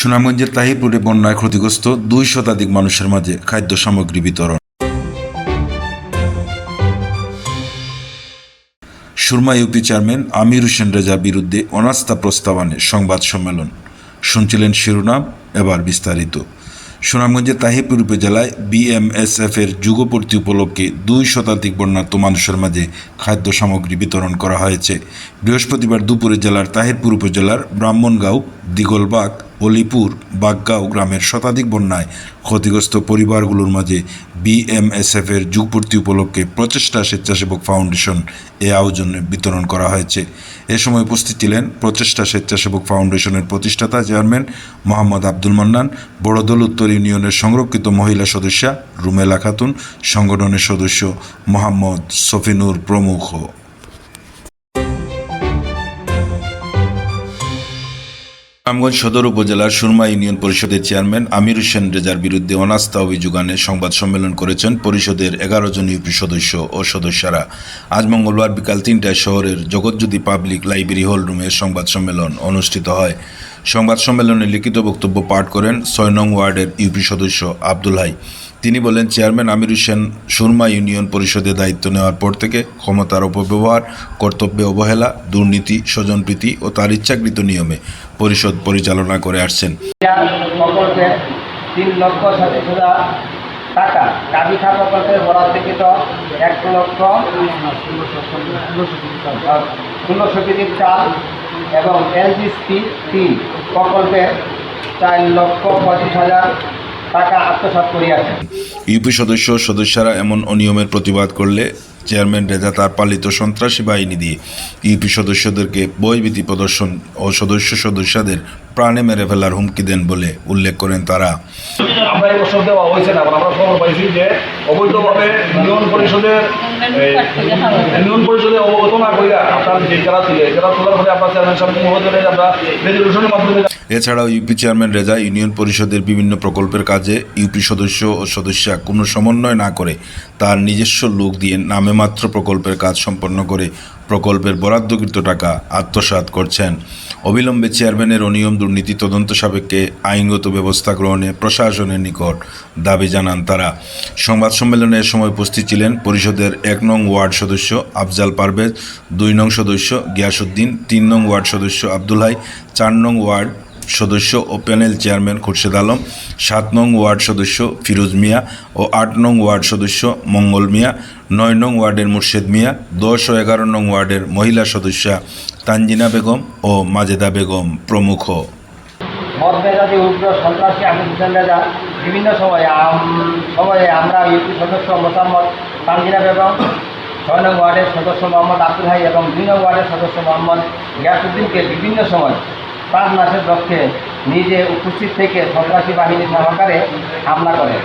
সুনামগঞ্জের তাহিরপুরে বন্যায় ক্ষতিগ্রস্ত দুই শতাধিক মানুষের মাঝে খাদ্য সামগ্রী বিতরণ। সুরমা ইউপি চেয়ারম্যান আমির হোসেন রেজার বিরুদ্ধে অনাস্থা প্রস্তাব আনে সংবাদ সম্মেলন। শুনছিলেন শিরোনাম, এবার বিস্তারিত। সুনামগঞ্জের তাহিরপুর উপজেলায় বিএমএসএফ এর যুগপূর্তি উপলক্ষে দুই শতাধিক বন্যার্ত মানুষের মাঝে খাদ্য সামগ্রী বিতরণ করা হয়েছে। বৃহস্পতিবার দুপুরে জেলার তাহিরপুর উপজেলার ব্রাহ্মণগাঁও, দিগলবাগ অলিপুর, বাগগাঁও গ্রামের শতাধিক বন্যায় ক্ষতিগ্রস্ত পরিবারগুলোর মাঝে বিএমএসএফ এর যুগপূর্তি উপলক্ষে প্রচেষ্টা স্বেচ্ছাসেবক ফাউন্ডেশন এ আয়োজনে বিতরণ করা হয়েছে। এ সময় উপস্থিত ছিলেন প্রচেষ্টা স্বেচ্ছাসেবক ফাউন্ডেশনের প্রতিষ্ঠাতা চেয়ারম্যান মোহাম্মদ আব্দুল মান্নান বড়দল উত্তর ইউনিয়নের সংরক্ষিত মহিলা সদস্যা রুমেলা খাতুন, সংগঠনের সদস্য মোহাম্মদ সফিনুর প্রমুখ। রামগঞ্জ সদর উপজেলার সুরমা ইউনিয়ন পরিষদের চেয়ারম্যান আমির হোসেন রেজার বিরুদ্ধে অনাস্থা অভিযোগ আনে সংবাদ সম্মেলন করেছেন পরিষদের এগারো জন ইউপি সদস্য ও সদস্যরা। আজ মঙ্গলবার বিকাল তিনটায় শহরের জগৎজ্যোতি পাবলিক লাইব্রেরি হল রুমে সংবাদ সম্মেলন অনুষ্ঠিত হয়। সংবাদ সম্মেলনে লিখিত বক্তব্য পাঠ করেন ছয় নং ওয়ার্ডের ইউপি সদস্য আব্দুল হাই। তিনি বলেন, চেয়ারম্যান আমির হোসেন সুরমা ইউনিয়ন পরিষদে দায়িত্ব নেওয়ার পর থেকে ক্ষমতার অপব্যবহার, কর্তব্যে অবহেলা, দুর্নীতি, স্বজনপ্রীতি ও তার ইচ্ছাকৃত নিয়মে পরিষদ পরিচালনা করে আসছেন। তিন লক্ষ সাতাশ হাজার টাকা। কাবিখা প্রকল্পের বরাদ্দকৃত এক লক্ষ ষোলোশো কেজি চাল এবং এলজিসি তিন। প্রকল্পে চার লক্ষ পঁচিশ হাজার ইউপি সদস্য সদস্যরা এমন অনিয়মের প্রতিবাদ করলে চেয়ারম্যান রেজা তার পালিত সন্ত্রাসী বাহিনী দিয়ে ইউপি সদস্যদেরকে বইভীতি প্রদর্শন ও সদস্য সদস্যদের প্রাণে মেরে ফেলার হুমকি দেন বলে উল্লেখ করেন তারা। আমরা এই বছর দেওয়া হয়েছে না আমরা খবর পাইছি যে অবৈধভাবে ইউনিয়ন পরিষদের ইউনিয়ন পরিষদে অবগত না করিয়া আপনার যে যারা ছিল যারা তোলার পরে আপনার চেয়ারম্যান সাহেব মহোদয় আমরা রেজলিউশনের মাধ্যমে এছাড়াও ইউপি চেয়ারম্যান রেজা ইউনিয়ন পরিষদের বিভিন্ন প্রকল্পের কাজে ইউপি সদস্য ও সদস্যা কোনো সমন্বয় না করে তার নিজস্ব লোক দিয়ে নামে মাত্র প্রকল্পের কাজ সম্পন্ন করে প্রকল্পের বরাদ্দকৃত টাকা আত্মসাত করছেন। অবিলম্বে চেয়ারম্যানের অনিয়ম দুর্নীতি তদন্ত সাপেক্ষে আইনগত ব্যবস্থা গ্রহণে প্রশাসনের নিকট দাবি জানান তারা। সংবাদ সম্মেলনে এ সময় উপস্থিত ছিলেন পরিষদের এক নং ওয়ার্ড সদস্য আফজাল পারভেজ, দুই নং সদস্য গিয়াসুদ্দিন তিন নং ওয়ার্ড সদস্য আব্দুল হাই, চার নং ওয়ার্ড সদস্য ও প্যানেল চেয়ারম্যান খুরশেদ আলম, সাত নং ওয়ার্ড সদস্য ফিরোজ মিয়া ও আট নং ওয়ার্ড সদস্য মঙ্গল মিয়া, নয় নং ওয়ার্ডের মুর্শেদ মিয়া, দশ ও এগারো নং ওয়ার্ডের মহিলা সদস্যা তানজিনা বেগম ও মাজেদা বেগম প্রমুখ। বিভিন্ন সময়ে সময়ে আমরা ইউপি সদস্য মোসাম্মদ তানজিনা বেগম, ছয় নং ওয়ার্ডের সদস্য মোহাম্মদ আব্দুল হাই এবং দুই নং ওয়ার্ডের সদস্য মোহাম্মদ গিয়াসুদ্দিনকে বিভিন্ন সময় প্রাণ মাসের লক্ষ্যে নিজে উপস্থিত থেকে সন্ত্রাসী বাহিনীর সহকারে হামলা করে।